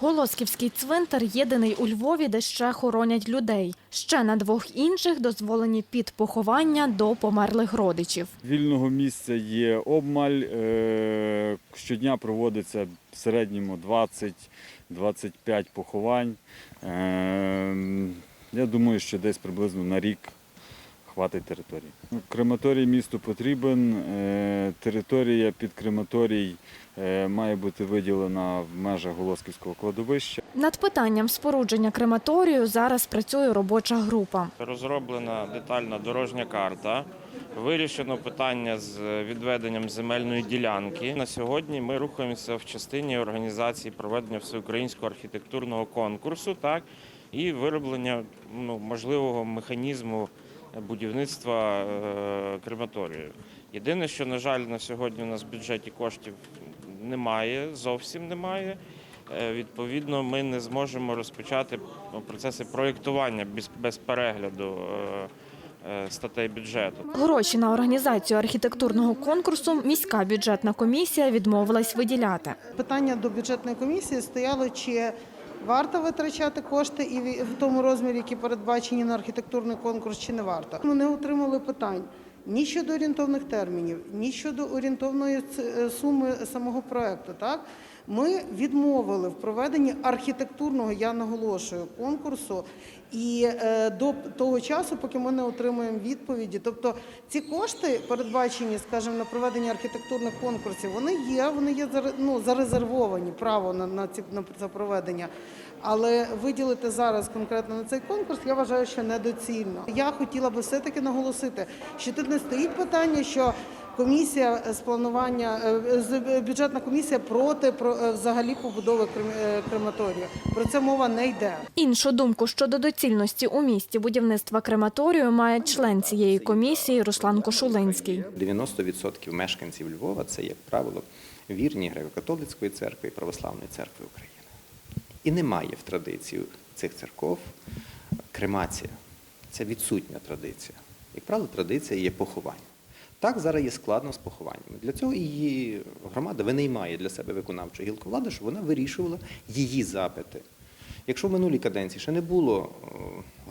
Голосківський цвинтар єдиний у Львові, де ще хоронять людей. Ще на двох інших дозволені під поховання до померлих родичів. Вільного місця є обмаль. е, Щодня проводиться в середньому 20-25 поховань. Е, Я думаю, що десь приблизно на рік хватить території. Ну, Крематорій місту потрібен. е, Територія під крематорій е, має бути виділена в межах Голосківського кладовища. Над питанням спорудження крематорію зараз працює робоча група. Розроблена детальна дорожня карта. Вирішено питання з відведенням земельної ділянки. На сьогодні ми рухаємося в частині організації проведення всеукраїнського архітектурного конкурсу, так і вироблення ну, можливого механізму будівництва е, крематорію. Єдине, що на жаль, на сьогодні у нас в бюджеті коштів немає, зовсім немає. Е, Відповідно, ми не зможемо розпочати процеси проєктування без, без перегляду е, статей бюджету. Гроші на організацію архітектурного конкурсу міська бюджетна комісія відмовилась виділяти. Питання до бюджетної комісії стояло, чи варто витрачати кошти і в- тому розмірі, які передбачені на архітектурний конкурс, чи не варто. Ми не отримали питань ні щодо орієнтовних термінів, ні щодо орієнтовної е, суми самого проекту. Так ми відмовили в проведенні архітектурного, я наголошую, конкурсу. І е, до того часу, поки ми не отримуємо відповіді, тобто ці кошти передбачені, скажімо, на проведення архітектурних конкурсів, вони є, вони є ну, зарезервовані право на, на ці на це проведення. Але виділити зараз конкретно на цей конкурс, я вважаю, що недоцільно. Я хотіла би все-таки наголосити, що тут не стоїть питання, що комісія з планування, е, з- бюджетна комісія проти про е, взагалі побудови крем- е, крематорію. Про це мова не йде. Іншу думку щодо доцільності у місті будівництва крематорію має член цієї комісії Руслан Кошулинський. 90% мешканців Львова це, як правило, вірні греко-католицької церкви і православної церкви України. І немає в традиції цих церков кремація. Це відсутня традиція. Як правило, традиція є поховання. Так, зараз є складно з похованнями. Для цього її громада винаймає для себе виконавчу гілку влади, щоб вона вирішувала її запити. Якщо в минулій каденції ще не було е,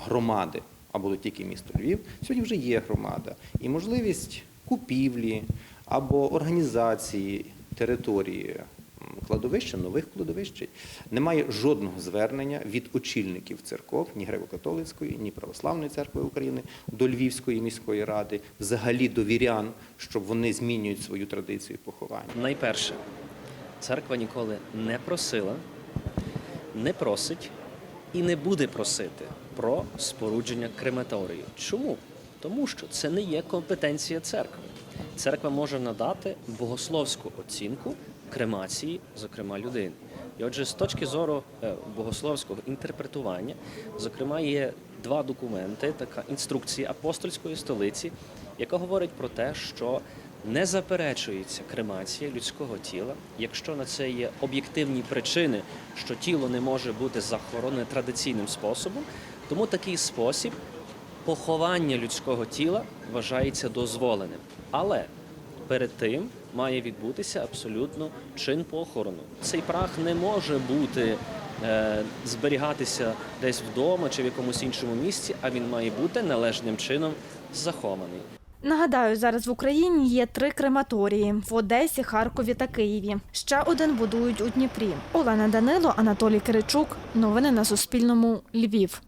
громади, а було тільки місто Львів, сьогодні вже є громада. І можливість купівлі або організації території кладовища, нових кладовищ. Немає жодного звернення від очільників церков, ні греко-католицької, ні православної церкви України до Львівської міської ради, взагалі до вірян, щоб вони змінюють свою традицію поховання. Найперше, церква ніколи не просила, не просить і не буде просити про спорудження крематорію. Чому? Тому що це не є компетенція церкви. Церква може надати богословську оцінку кремації, зокрема людини. І отже, з точки зору е, богословського інтерпретування, зокрема, є два документи, така інструкція апостольської столиці, яка говорить про те, що не заперечується кремація людського тіла, якщо на це є об'єктивні причини, що тіло не може бути захоронене традиційним способом, тому такий спосіб поховання людського тіла вважається дозволеним. Але перед тим має відбутися абсолютно чин похорону. Цей прах не може бути е, зберігатися десь вдома чи в якомусь іншому місці, а він має бути належним чином захований. Нагадаю, зараз в Україні є три крематорії в Одесі, Харкові та Києві. Ще один будують у Дніпрі. Олена Данило, Анатолій Киричук. Новини на Суспільному. Львів.